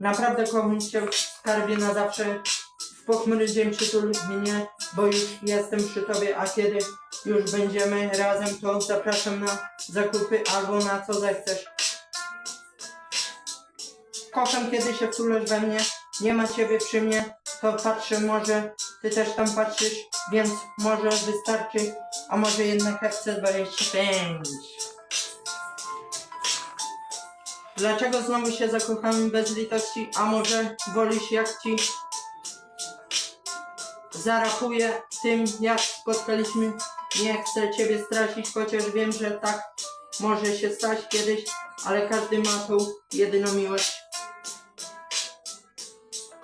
Naprawdę kocham cię skarbie na zawsze. W pochmury dzień przytul mnie, bo już jestem przy tobie, a kiedy już będziemy razem, to zapraszam na zakupy albo na co zechcesz. Kocham, kiedy się wtulasz we mnie, nie ma ciebie przy mnie, to patrzę, może ty też tam patrzysz, więc może wystarczy, a może jednak FC25. Dlaczego znowu się zakochamy bez litości, a może wolisz jak ci zarapuję tym, jak spotkaliśmy. Nie chcę ciebie stracić, chociaż wiem, że tak może się stać kiedyś, ale każdy ma tą jedyną miłość.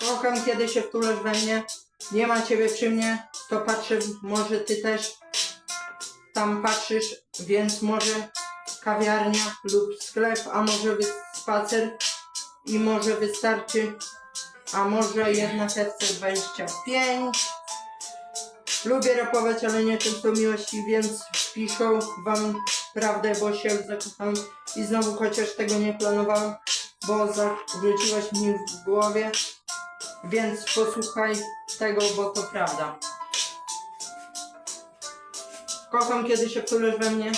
Kocham, kiedy się wtulasz we mnie. Nie ma ciebie przy mnie, to patrzę, może ty też tam patrzysz, więc może kawiarnia lub sklep, a może spacer i może wystarczy, a może jednak FC25. Lubię rapować, ale nie często miłości, więc piszą wam prawdę, bo się zakocham i znowu chociaż tego nie planowałem, bo zawróciłeś mi w głowie, więc posłuchaj tego, bo to prawda. Kocham, kiedy się wtulasz we mnie,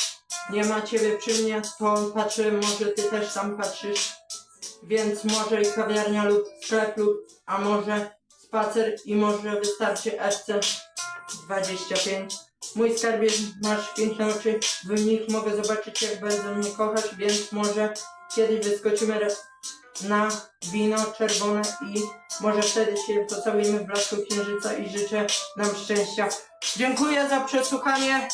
nie ma ciebie przy mnie, to patrzę, może ty też tam patrzysz, więc może i kawiarnia lub sklep lub, a może spacer i może wystarczy FC 25. Mój skarbie, masz piękne oczy, w nich mogę zobaczyć jak bardzo mnie kochasz, więc może kiedyś wyskoczymy na wino czerwone i może wtedy się pocałujemy w blasku księżyca i życzę nam szczęścia. Dziękuję za przesłuchanie.